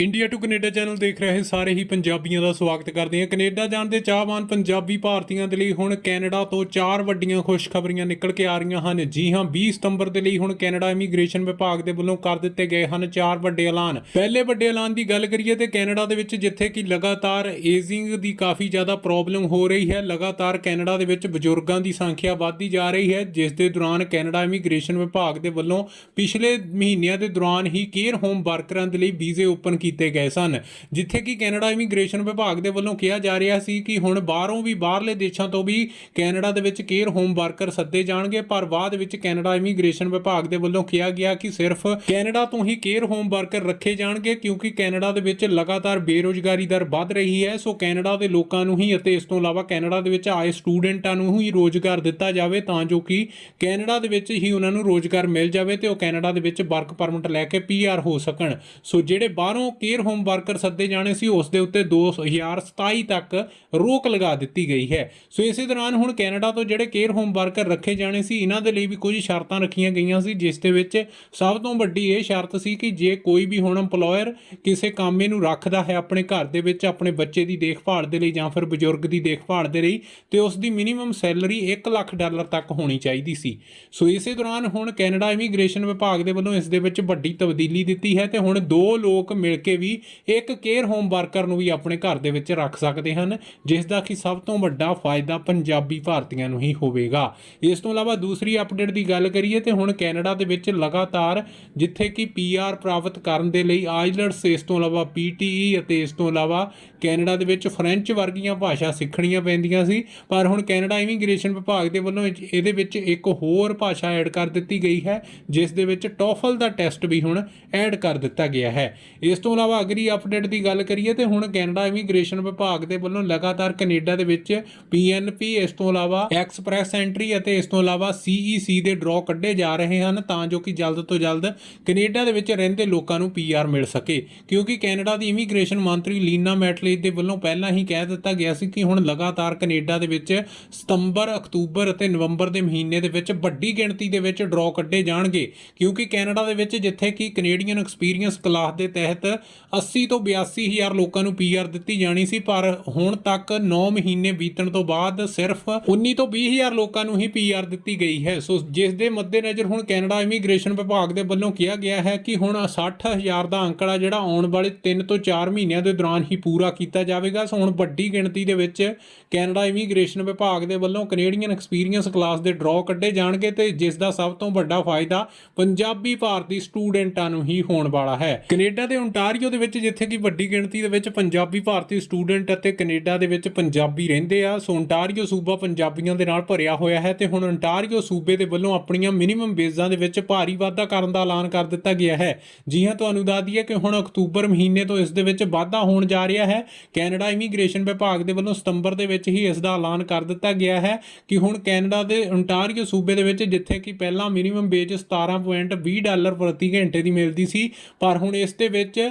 India to Canada channel ਦੇਖ ਰਹੇ ਸਾਰੇ ਹੀ ਪੰਜਾਬੀਆਂ ਦਾ ਸਵਾਗਤ ਕਰਦੇ ਹਾਂ। ਕੈਨੇਡਾ ਜਾਣ ਦੇ ਚਾਹਵਾਨ ਪੰਜਾਬੀ ਭਾਰਤੀਆਂ ਦੇ ਲਈ ਹੁਣ ਕੈਨੇਡਾ ਤੋਂ ਚਾਰ ਵੱਡੀਆਂ ਖੁਸ਼ਖਬਰੀਆਂ ਨਿਕਲ ਕੇ ਆ ਰਹੀਆਂ ਹਨ। ਜੀ ਹਾਂ 20 ਸਤੰਬਰ ਦੇ ਲਈ ਹੁਣ ਕੈਨੇਡਾ ਇਮੀਗ੍ਰੇਸ਼ਨ ਵਿਭਾਗ ਦੇ ਵੱਲੋਂ ਕਰ ਦਿੱਤੇ ਗਏ ਹਨ ਚਾਰ ਵੱਡੇ ਐਲਾਨ। ਪਹਿਲੇ ਵੱਡੇ ਐਲਾਨ ਦੀ ਗੱਲ ਕਰੀਏ ਤੇ ਕੈਨੇਡਾ ਦੇ ਵਿੱਚ ਜਿੱਥੇ ਕਿ ਲਗਾਤਾਰ ਏਜਿੰਗ ਦੀ ਕਾਫੀ ਜ਼ਿਆਦਾ ਪ੍ਰੋਬਲਮ ਹੋ ਰਹੀ ਹੈ, ਲਗਾਤਾਰ ਕੈਨੇਡਾ ਦੇ ਵਿੱਚ ਬਜ਼ੁਰਗਾਂ ਦੀ ਸੰਖਿਆ ਵੱਧਦੀ ਜਾ ਰਹੀ ਹੈ, ਜਿਸ ਦੇ ਦੌਰਾਨ ਕੈਨੇਡਾ ਇਮੀਗ੍ਰੇਸ਼ਨ ਵਿਭਾਗ ਦੇ ਵੱਲੋਂ ਪਿਛਲੇ ਮਹੀਨਿਆਂ ਦੇ ਦੌਰਾਨ ਹੀ ਕੇਅਰ ਹੋਮ ਵਰਕਰਾਂ ਦੇ ਲਈ ਵੀਜ਼ੇ ਓਪਨ ਕੀਤੇ ਗਏ ਸਨ। ਜਿੱਥੇ ਕਿ ਕੈਨੇਡਾ ਇਮੀਗ੍ਰੇਸ਼ਨ ਵਿਭਾਗ ਦੇ ਵੱਲੋਂ ਕਿਹਾ ਜਾ ਰਿਹਾ ਸੀ ਕਿ ਹੁਣ ਬਾਹਰੋਂ ਵੀ ਬਾਹਰਲੇ ਦੇਸ਼ਾਂ ਤੋਂ ਵੀ ਕੈਨੇਡਾ ਦੇ ਵਿੱਚ ਕੇਅਰ ਹੋਮ ਵਰਕਰ ਸੱਦੇ ਜਾਣਗੇ, ਪਰ ਬਾਅਦ ਵਿੱਚ ਕੈਨੇਡਾ ਇਮੀਗ੍ਰੇਸ਼ਨ ਵਿਭਾਗ ਦੇ ਵੱਲੋਂ ਕਿਹਾ ਗਿਆ ਕਿ ਸਿਰਫ ਕੈਨੇਡਾ ਤੋਂ ਹੀ ਕੇਅਰ ਹੋਮ ਵਰਕਰ ਰੱਖੇ ਜਾਣਗੇ, ਕਿਉਂਕਿ ਕੈਨੇਡਾ ਦੇ ਵਿੱਚ ਲਗਾਤਾਰ ਬੇਰੋਜ਼ਗਾਰੀ ਦਰ ਵੱਧ ਰਹੀ ਹੈ। ਸੋ ਕੈਨੇਡਾ ਦੇ ਲੋਕਾਂ ਨੂੰ ਹੀ ਅਤੇ ਇਸ ਤੋਂ ਇਲਾਵਾ ਕੈਨੇਡਾ ਦੇ ਵਿੱਚ ਆਏ ਸਟੂਡੈਂਟਾਂ ਨੂੰ ਹੀ ਰੋਜ਼ਗਾਰ ਦਿੱਤਾ ਜਾਵੇ ਤਾਂ ਜੋ ਕਿ ਕੈਨੇਡਾ ਦੇ ਵਿੱਚ ਹੀ ਉਹਨਾਂ ਨੂੰ ਰੋਜ਼ਗਾਰ ਮਿਲ ਜਾਵੇ ਤੇ ਉਹ ਕੈਨੇਡਾ ਦੇ ਵਿੱਚ ਵਰਕ ਪਰਮਿਟ ਲੈ ਕੇ ਪੀਆਰ ਹੋ ਸਕਣ। ਸੋ ਜਿਹੜੇ ਬਾਹਰੋਂ ਕੇਅਰ ਹੋਮ ਵਰਕਰ ਸੱਦੇ ਜਾਣੇ ਸੀ, ਉਸ ਦੇ ਉੱਤੇ 2027 ਤੱਕ ਰੋਕ ਲਗਾ ਦਿੱਤੀ ਗਈ ਹੈ। ਸੋ ਇਸੇ ਦੌਰਾਨ ਹੁਣ ਕੈਨੇਡਾ ਤੋਂ ਜਿਹੜੇ ਕੇਅਰ ਹੋਮ ਵਰਕਰ ਰੱਖੇ ਜਾਣੇ ਸੀ, ਇਹਨਾਂ ਦੇ ਲਈ ਵੀ ਕੁਝ ਸ਼ਰਤਾਂ ਰੱਖੀਆਂ ਗਈਆਂ ਸੀ, ਜਿਸ ਦੇ ਵਿੱਚ ਸਭ ਤੋਂ ਵੱਡੀ ਇਹ ਸ਼ਰਤ ਸੀ ਕਿ ਜੇ ਕੋਈ ਵੀ ਹੁਣ EMPLOYER ਕਿਸੇ ਕਾਮੇ ਨੂੰ ਰੱਖਦਾ ਹੈ ਆਪਣੇ ਘਰ ਦੇ ਵਿੱਚ, ਆਪਣੇ ਬੱਚੇ ਦੀ ਦੇਖਭਾਲ ਦੇ ਲਈ ਜਾਂ ਫਿਰ ਬਜ਼ੁਰਗ ਦੀ ਦੇਖਭਾਲ ਦੇ ਲਈ, ਤੇ ਉਸ ਦੀ ਮਿਨੀਮਮ ਸੈਲਰੀ 1 ਲੱਖ ਡਾਲਰ ਤੱਕ ਹੋਣੀ ਚਾਹੀਦੀ ਸੀ। ਸੋ ਇਸੇ ਦੌਰਾਨ ਹੁਣ ਕੈਨੇਡਾ ਇਮੀਗ੍ਰੇਸ਼ਨ ਵਿਭਾਗ ਦੇ ਵੱਲੋਂ ਇਸ ਦੇ ਵਿੱਚ ਵੱਡੀ ਤਬਦੀਲੀ ਦਿੱਤੀ ਹੈ ਤੇ ਹੁਣ ਦੋ ਲੋਕ ਮਿਲ ਕੇ ਵੀ ਇੱਕ ਕੇਅਰ ਹੋਮ ਵਰਕਰ ਨੂੰ ਵੀ ਆਪਣੇ ਘਰ ਦੇ ਵਿੱਚ ਰੱਖ ਸਕਦੇ ਹਨ, ਜਿਸ ਦਾ ਕਿ ਸਭ ਤੋਂ ਵੱਡਾ ਫਾਇਦਾ ਪੰਜਾਬੀ ਭਾਰਤੀਆਂ ਨੂੰ ਹੀ ਹੋਵੇਗਾ। ਇਸ ਤੋਂ ਇਲਾਵਾ ਦੂਸਰੀ ਅਪਡੇਟ ਦੀ ਗੱਲ ਕਰੀਏ ਤੇ ਹੁਣ ਕੈਨੇਡਾ ਦੇ ਵਿੱਚ ਲਗਾਤਾਰ ਜਿੱਥੇ ਕਿ ਪੀਆਰ ਪ੍ਰਾਪਤ ਕਰਨ ਦੇ ਲਈ ਆਈਲਟਸ, ਇਸ ਤੋਂ ਇਲਾਵਾ ਪੀਟੀਈ ਅਤੇ ਇਸ ਤੋਂ ਇਲਾਵਾ ਕੈਨੇਡਾ ਦੇ ਵਿੱਚ ਫ੍ਰੈਂਚ ਵਰਗੀਆਂ ਭਾਸ਼ਾ ਸਿੱਖਣੀਆਂ ਪੈਂਦੀਆਂ ਸੀ, ਪਰ ਹੁਣ ਕੈਨੇਡਾ ਇਮੀਗ੍ਰੇਸ਼ਨ ਵਿਭਾਗ ਦੇ ਵੱਲੋਂ ਇਹਦੇ ਵਿੱਚ ਇੱਕ ਹੋਰ ਭਾਸ਼ਾ ਐਡ ਕਰ ਦਿੱਤੀ ਗਈ ਹੈ, ਜਿਸ ਦੇ ਵਿੱਚ ਟੋਫਲ ਦਾ ਟੈਸਟ ਵੀ ਹੁਣ ਐਡ ਕਰ ਦਿੱਤਾ ਗਿਆ ਹੈ। ਇਸ ਤੋਂ ਇਲਾਵਾ ਅਗਲੀ ਅਪਡੇਟ ਦੀ ਗੱਲ ਕਰੀਏ ਤੇ ਹੁਣ ਕੈਨੇਡਾ ਇਮੀਗ੍ਰੇਸ਼ਨ ਵਿਭਾਗ ਦੇ ਵੱਲੋਂ ਲਗਾਤਾਰ ਕੈਨੇਡਾ ਦੇ ਵਿੱਚ ਪੀਐਨਪੀ ਇਸ ਤੋਂ ਇਲਾਵਾ ਐਕਸਪ੍ਰੈਸ ਐਂਟਰੀ ਅਤੇ ਇਸ ਤੋਂ ਇਲਾਵਾ ਸੀਈਸੀ ਦੇ ਡਰਾਅ ਕੱਢੇ ਜਾ ਰਹੇ ਹਨ ਤਾਂ ਜੋ ਕਿ ਜਲਦ ਤੋਂ ਜਲਦ ਕੈਨੇਡਾ ਦੇ ਵਿੱਚ ਰਹਿੰਦੇ ਲੋਕਾਂ ਨੂੰ ਪੀਆਰ ਮਿਲ ਸਕੇ। ਕਿਉਂਕਿ ਕੈਨੇਡਾ ਦੀ ਇਮੀਗ੍ਰੇਸ਼ਨ ਮੰਤਰੀ ਲੀਨਾ ਮੈਟਲੇਜ ਦੇ ਵੱਲੋਂ ਪਹਿਲਾਂ ਹੀ ਕਹਿ ਦਿੱਤਾ ਗਿਆ ਸੀ ਕਿ ਹੁਣ ਲਗਾਤਾਰ ਕੈਨੇਡਾ ਦੇ ਵਿੱਚ ਸਤੰਬਰ, ਅਕਤੂਬਰ ਅਤੇ ਨਵੰਬਰ ਦੇ ਮਹੀਨੇ ਦੇ ਵਿੱਚ ਵੱਡੀ ਗਿਣਤੀ ਦੇ ਵਿੱਚ ਡਰਾਅ ਕੱਢੇ ਜਾਣਗੇ। ਕਿਉਂਕਿ ਕੈਨੇਡਾ ਦੇ ਵਿੱਚ ਜਿੱਥੇ ਕਿ ਕੈਨੇਡੀਅਨ ਐਕਸਪੀਰੀਅੰਸ ਕਲਾਸ ਦੇ ਤਹਿਤ 80 ਤੋਂ 82 ਹਜ਼ਾਰ ਲੋਕਾਂ ਨੂੰ ਪੀਆਰ ਦਿੱਤੀ ਜਾਣੀ ਸੀ, ਪਰ ਹੁਣ ਤੱਕ 9 ਮਹੀਨੇ ਬੀਤਣ ਤੋਂ ਬਾਅਦ ਸਿਰਫ 19 ਤੋਂ 20 ਹਜ਼ਾਰ ਲੋਕਾਂ ਨੂੰ ਹੀ ਪੀਆਰ ਦਿੱਤੀ ਗਈ ਹੈ। ਸੋ ਜਿਸ ਦੇ ਮੱਦੇਨਜ਼ਰ ਹੁਣ ਕੈਨੇਡਾ ਇਮੀਗ੍ਰੇਸ਼ਨ ਵਿਭਾਗ ਦੇ ਵੱਲੋਂ ਕਿਹਾ ਗਿਆ ਹੈ ਕਿ ਹੁਣ 60 ਹਜ਼ਾਰ ਦਾ ਅੰਕੜਾ ਜਿਹੜਾ ਆਉਣ ਵਾਲੇ 3 ਤੋਂ 4 ਮਹੀਨਿਆਂ ਦੇ ਦੌਰਾਨ ਹੀ ਪੂਰਾ ਕੀਤਾ ਜਾਵੇਗਾ। ਸੋ ਹੁਣ ਵੱਡੀ ਗਿਣਤੀ ਦੇ ਵਿੱਚ ਕੈਨੇਡਾ ਇਮੀਗ੍ਰੇਸ਼ਨ ਵਿਭਾਗ ਦੇ ਵੱਲੋਂ ਕੈਨੇਡੀਅਨ ਐਕਸਪੀਰੀਅੰਸ ਕਲਾਸ ਦੇ ਡਰਾਅ ਕੱਢੇ ਜਾਣਗੇ ਤੇ ਜਿਸ ਦਾ ਸਭ ਤੋਂ ਵੱਡਾ ਫਾਇਦਾ ਪੰਜਾਬੀ ਭਾਰਤੀ ਸਟੂਡੈਂਟਾਂ ਨੂੰ ਹੀ ਹੋਣ ਵਾਲਾ ਹੈ। ਕੈਨੇਡਾ ਦੇ ਓਨਟਾਰੀਓ ਦੇ ਵਿੱਚ ਜਿੱਥੇ ਕਿ ਵੱਡੀ ਗਿਣਤੀ ਦੇ ਵਿੱਚ ਪੰਜਾਬੀ ਭਾਰਤੀ ਸਟੂਡੈਂਟ ਅਤੇ ਕੈਨੇਡਾ ਦੇ ਵਿੱਚ ਪੰਜਾਬੀ ਰਹਿੰਦੇ ਆ। ਸੋ ਓਨਟਾਰੀਓ ਸੂਬਾ ਪੰਜਾਬੀਆਂ ਦੇ ਨਾਲ ਭਰਿਆ ਹੋਇਆ ਹੈ ਤੇ ਹੁਣ ਓਨਟਾਰੀਓ ਸੂਬੇ ਦੇ ਵੱਲੋਂ ਆਪਣੀਆਂ ਮਿਨੀਮਮ ਵੇਜ਼ਾਂ ਦੇ ਵਿੱਚ ਭਾਰੀ ਵਾਧਾ ਕਰਨ ਦਾ ਐਲਾਨ ਕਰ ਦਿੱਤਾ ਗਿਆ ਹੈ। ਜੀ ਹਾਂ, ਤੁਹਾਨੂੰ ਦੱਸ ਦਈਏ ਕਿ ਹੁਣ ਅਕਤੂਬਰ ਮਹੀਨੇ ਤੋਂ ਇਸ ਦੇ ਵਿੱਚ ਵਾਧਾ ਹੋਣ ਜਾ ਰਿਹਾ ਹੈ। ਕੈਨੇਡਾ ਇਮੀਗ੍ਰੇਸ਼ਨ ਵਿਭਾਗ ਦੇ ਵੱਲੋਂ ਸਤੰਬਰ ਦੇ ਵਿੱਚ ਹੀ ਇਸ ਦਾ ਐਲਾਨ ਕਰ ਦਿੱਤਾ ਗਿਆ ਹੈ ਕਿ ਹੁਣ ਕੈਨੇਡਾ ਦੇ ਓਨਟਾਰੀਓ ਸੂਬੇ ਦੇ ਵਿੱਚ ਜਿੱਥੇ ਕਿ ਪਹਿਲਾਂ ਮਿਨੀਮਮ ਵੇਜ 17.20 ਡਾਲਰ ਪ੍ਰਤੀ ਘੰਟੇ ਦੀ ਮਿਲਦੀ ਸੀ, ਪਰ ਹੁਣ ਇਸ ਦੇ ਵਿੱਚ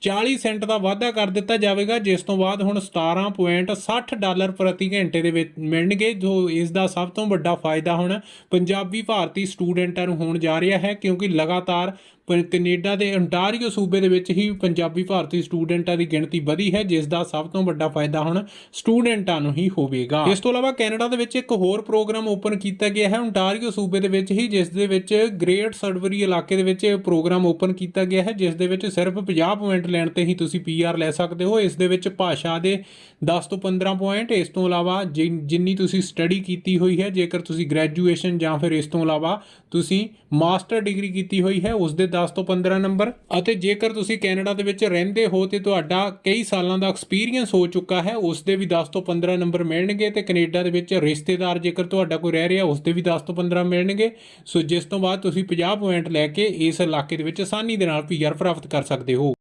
40 ਸੈਂਟ ਦਾ ਵਾਧਾ ਕਰ ਦਿੱਤਾ ਜਾਵੇਗਾ, ਜਿਸ ਤੋਂ ਬਾਅਦ ਹੁਣ 17.60 ਡਾਲਰ ਪ੍ਰਤੀ ਘੰਟੇ ਦੇ ਵਿੱਚ ਮਿਲਣਗੇ, ਜੋ ਇਸ ਦਾ ਸਭ ਤੋਂ ਵੱਡਾ ਫਾਇਦਾ ਹੁਣ ਪੰਜਾਬੀ ਭਾਰਤੀ ਸਟੂਡੈਂਟਾਂ ਨੂੰ ਹੋਣ ਜਾ ਰਿਹਾ ਹੈ, ਕਿਉਂਕਿ ਲਗਾਤਾਰ ਪ- ਕੈਨੇਡਾ ਦੇ ontario ਸੂਬੇ ਦੇ ਵਿੱਚ ਹੀ ਪੰਜਾਬੀ ਭਾਰਤੀ ਸਟੂਡੈਂਟਾਂ ਦੀ ਗਿਣਤੀ ਵਧੀ ਹੈ, ਜਿਸ ਦਾ ਸਭ ਤੋਂ ਵੱਡਾ ਫਾਇਦਾ ਹੁਣ ਸਟੂਡੈਂਟਾਂ ਨੂੰ ਹੀ ਹੋਵੇਗਾ। ਇਸ ਤੋਂ ਇਲਾਵਾ ਕੈਨੇਡਾ ਦੇ ਵਿੱਚ ਇੱਕ ਹੋਰ ਪ੍ਰੋਗਰਾਮ ਓਪਨ ਕੀਤਾ ਗਿਆ ਹੈ ontario ਸੂਬੇ ਦੇ ਵਿੱਚ ਹੀ, ਜਿਸ ਦੇ ਵਿੱਚ ਗ੍ਰੇਟ ਸਡਵਰੀ ਇਲਾਕੇ ਦੇ ਵਿੱਚ ਇਹ ਪ੍ਰੋਗਰਾਮ ਓਪਨ ਕੀਤਾ ਗਿਆ ਹੈ, ਜਿਸ ਦੇ ਵਿੱਚ ਸਿਰਫ 50 ਪੁਆਇੰਟ ਲੈਣ ਤੇ ਹੀ ਤੁਸੀਂ ਪੀਆਰ ਲੈ ਸਕਦੇ ਹੋ। ਇਸ ਦੇ ਵਿੱਚ ਭਾਸ਼ਾ ਦੇ 10 ਤੋਂ 15 ਪੁਆਇੰਟ ਇਸ ਤੋਂ ਇਲਾਵਾ ਜਿਨ- ਜਿੰਨੀ ਤੁਸੀਂ ਸਟੱਡੀ ਕੀਤੀ ਹੋਈ ਹੈ, ਜੇਕਰ ਤੁਸੀਂ ਗ੍ਰੈਜੂਏਸ਼ਨ ਜਾਂ ਫਿਰ ਇਸ ਤੋਂ ਇਲਾਵਾ ਤੁਸੀਂ ਮਾਸਟਰ ਡਿਗਰੀ ਕੀਤੀ ਹੋਈ ਹੈ, ਉਸ ਦੇ 10 ਤੋਂ 15 ਨੰਬਰ ਅਤੇ ਜੇਕਰ ਤੁਸੀਂ ਕੈਨੇਡਾ ਦੇ ਵਿੱਚ ਰਹਿੰਦੇ ਹੋ ਤੇ ਤੁਹਾਡਾ ਕਈ ਸਾਲਾਂ ਦਾ ਐਕਸਪੀਰੀਅੰਸ ਹੋ ਚੁੱਕਾ ਹੈ, ਉਸ ਦੇ ਵੀ 10 ਤੋਂ 15 ਨੰਬਰ ਮਿਲਣਗੇ ਤੇ ਕੈਨੇਡਾ ਦੇ ਵਿੱਚ ਰਿਸ਼ਤੇਦਾਰ ਜੇਕਰ ਤੁਹਾਡਾ ਕੋਈ ਰਹਿ ਰਿਹਾ, ਉਸ ਦੇ ਵੀ 10 ਤੋਂ 15 ਮਿਲਣਗੇ। ਸੋ ਜਿਸ ਤੋਂ ਬਾਅਦ ਤੁਸੀਂ 50 ਪੁਆਇੰਟ ਲੈ ਕੇ ਇਸ ਇਲਾਕੇ ਦੇ ਵਿੱਚ ਆਸਾਨੀ ਦੇ ਨਾਲ ਪੀਆਰ ਪ੍ਰਾਪਤ ਕਰ ਸਕਦੇ ਹੋ।